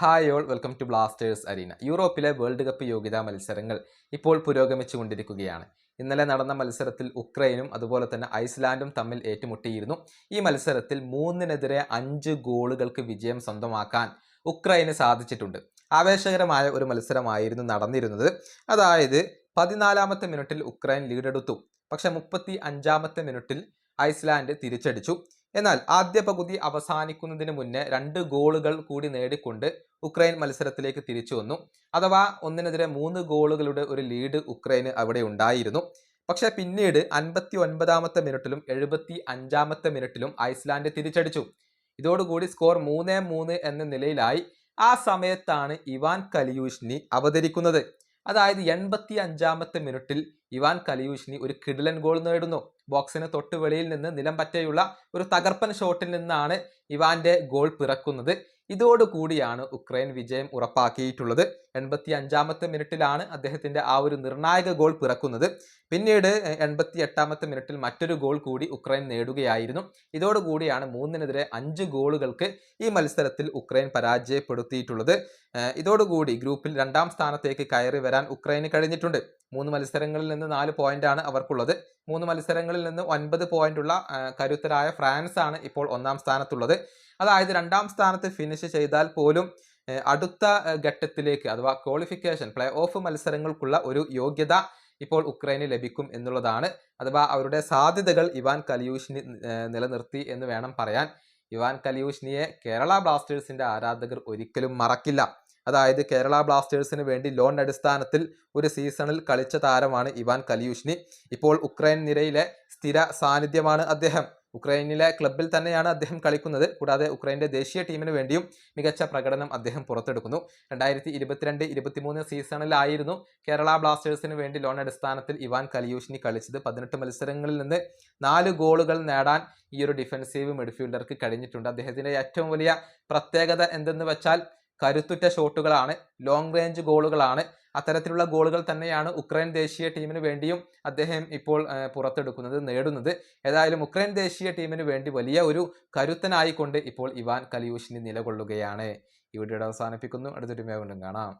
Hi all welcome to Blasters arena യൂറോപ്പിലെ world cup യോഗ്യതാ മത്സരങ്ങൾ ഇപ്പോൾ പുരോഗമിച്ചുകൊണ്ടിരിക്കുകയാണ് ഇന്നലെ നടന്ന മത്സരത്തിൽ ഉക്രൈനും അതുപോലെ തന്നെ ഐസ്ലാൻഡും തമ്മിൽ ഏറ്റുമുട്ടിയിരുന്നു. ഈ മത്സരത്തിൽ മൂന്നിനെതിരെ അഞ്ച് ഗോളുകൾക്ക് വിജയം സ്വന്തമാക്കാൻ ഉക്രൈന് സാധിച്ചിട്ടുണ്ട്. ആവേശകരമായ ഒരു മത്സരമായിരുന്നു നടന്നിരുന്നത്. അതായത് പതിനാലാമത്തെ മിനിറ്റിൽ ഉക്രൈൻ ലീഡെടുത്തു. പക്ഷെ മുപ്പത്തി അഞ്ചാമത്തെ മിനിറ്റിൽ ഐസ്ലാൻഡ് തിരിച്ചടിച്ചു. എന്നാൽ ആദ്യ പകുതി അവസാനിക്കുന്നതിന് മുന്നേ രണ്ട് ഗോളുകൾ കൂടി നേടിക്കൊണ്ട് ഉക്രൈൻ മത്സരത്തിലേക്ക് തിരിച്ചു വന്നു. അഥവാ ഒന്നിനെതിരെ മൂന്ന് ഗോളുകളുടെ ഒരു ലീഡ് ഉക്രൈന് അവിടെ ഉണ്ടായിരുന്നു. പക്ഷെ പിന്നീട് അൻപത്തി ഒൻപതാമത്തെ മിനിറ്റിലും എഴുപത്തി അഞ്ചാമത്തെ മിനിറ്റിലും ഐസ്ലാൻഡ് തിരിച്ചടിച്ചു. ഇതോടുകൂടി സ്കോർ മൂന്ന് മൂന്ന് എന്ന നിലയിലായി. ആ സമയത്താണ് ഇവാൻ കലിയൂഷ്നി അവതരിക്കുന്നത്. അതായത് എൺപത്തി അഞ്ചാമത്തെ മിനിറ്റിൽ ഇവാൻ കലിയൂഷിനി ഒരു കിടിലൻ ഗോൾ നേടുന്നു. ബോക്സിന് തൊട്ട് വെളിയിൽ നിന്ന് നിലം പറ്റയുള്ള ഒരു തകർപ്പൻ ഷോട്ടിൽ നിന്നാണ് ഇവാന്റെ ഗോൾ പിറക്കുന്നത്. ഇതോടുകൂടിയാണ് ഉക്രൈൻ വിജയം ഉറപ്പാക്കിയിട്ടുള്ളത്. എൺപത്തി അഞ്ചാമത്തെ മിനിറ്റിലാണ് അദ്ദേഹത്തിന്റെ ആ ഒരു നിർണായക ഗോൾ പിറക്കുന്നത്. പിന്നീട് എൺപത്തി എട്ടാമത്തെ മിനിറ്റിൽ മറ്റൊരു ഗോൾ കൂടി ഉക്രൈൻ നേടുകയായിരുന്നു. ഇതോടുകൂടിയാണ് മൂന്നിനെതിരെ അഞ്ച് ഗോളുകൾക്ക് ഈ മത്സരത്തിൽ ഉക്രൈൻ പരാജയപ്പെടുത്തിയിട്ടുള്ളത്. ഇതോടുകൂടി ഗ്രൂപ്പിൽ രണ്ടാം സ്ഥാനത്തേക്ക് കയറി വരാൻ ഉക്രൈന് കഴിഞ്ഞിട്ടുണ്ട്. മൂന്ന് മത്സരങ്ങളിൽ നിന്ന് നാല് പോയിന്റാണ് അവർക്കുള്ളത്. മൂന്ന് മത്സരങ്ങളിൽ നിന്ന് ഒൻപത് പോയിന്റുള്ള കരുത്തരായ ഫ്രാൻസ് ആണ് ഇപ്പോൾ ഒന്നാം സ്ഥാനത്തുള്ളത്. അതായത് രണ്ടാം സ്ഥാനത്ത് ഫിനിഷ് ചെയ്താൽ പോലും അടുത്ത ഘട്ടത്തിലേക്ക് അഥവാ ക്വാളിഫിക്കേഷൻ പ്ലേ ഓഫ് മത്സരങ്ങൾക്കുള്ള ഒരു യോഗ്യത ഇപ്പോൾ ഉക്രൈന് ലഭിക്കും എന്നുള്ളതാണ്. അഥവാ അവരുടെ സാധ്യതകൾ ഇവാൻ കലിയൂഷിനി നിലനിർത്തി എന്ന് വേണം പറയാൻ. ഇവാൻ കലിയൂഷിനിയെ കേരള ബ്ലാസ്റ്റേഴ്സിന്റെ ആരാധകർ ഒരിക്കലും മറക്കില്ല. അതായത് കേരള ബ്ലാസ്റ്റേഴ്സിന് വേണ്ടി ലോൺ അടിസ്ഥാനത്തിൽ ഒരു സീസണിൽ കളിച്ച താരമാണ് ഇവാൻ കലിയൂഷ്നി. ഇപ്പോൾ ഉക്രൈൻ നിരയിലെ സ്ഥിര സാന്നിധ്യമാണ് അദ്ദേഹം. ഉക്രൈനിലെ ക്ലബിൽ തന്നെയാണ് അദ്ദേഹം കളിക്കുന്നത്. കൂടാതെ ഉക്രൈന്റെ ദേശീയ ടീമിന് വേണ്ടിയും മികച്ച പ്രകടനം അദ്ദേഹം പുറത്തെടുക്കുന്നു. രണ്ടായിരത്തി ഇരുപത്തിരണ്ട് ഇരുപത്തിമൂന്ന് സീസണിലായിരുന്നു കേരള ബ്ലാസ്റ്റേഴ്സിന് വേണ്ടി ലോൺ അടിസ്ഥാനത്തിൽ ഇവാൻ കലിയൂഷിനി കളിച്ചത്. പതിനെട്ട് മത്സരങ്ങളിൽ നിന്ന് നാല് ഗോളുകൾ നേടാൻ ഈ ഒരു ഡിഫൻസീവ് മിഡ്ഫീൽഡർക്ക് കഴിഞ്ഞിട്ടുണ്ട്. അദ്ദേഹത്തിന്റെ ഏറ്റവും വലിയ പ്രത്യേകത എന്തെന്ന് വെച്ചാൽ കരുത്തുറ്റ ഷോട്ടുകളാണ് ലോങ് റേഞ്ച് ഗോളുകളാണ്. അത്തരത്തിലുള്ള ഗോളുകൾ തന്നെയാണ് ഉക്രൈൻ ദേശീയ ടീമിന് വേണ്ടിയും അദ്ദേഹം ഇപ്പോൾ പുറത്തെടുക്കുന്നത് നേടുന്നത്. ഏതായാലും ഉക്രൈൻ ദേശീയ ടീമിന് വേണ്ടി വലിയ ഒരു കരുത്തനായിക്കൊണ്ട് ഇപ്പോൾ ഇവാൻ കലിയൂഷിനി നിലകൊള്ളുകയാണ്. ഈ അവസാനിപ്പിക്കുന്നു. അടുത്തൊരു വീണ്ടും കാണാം.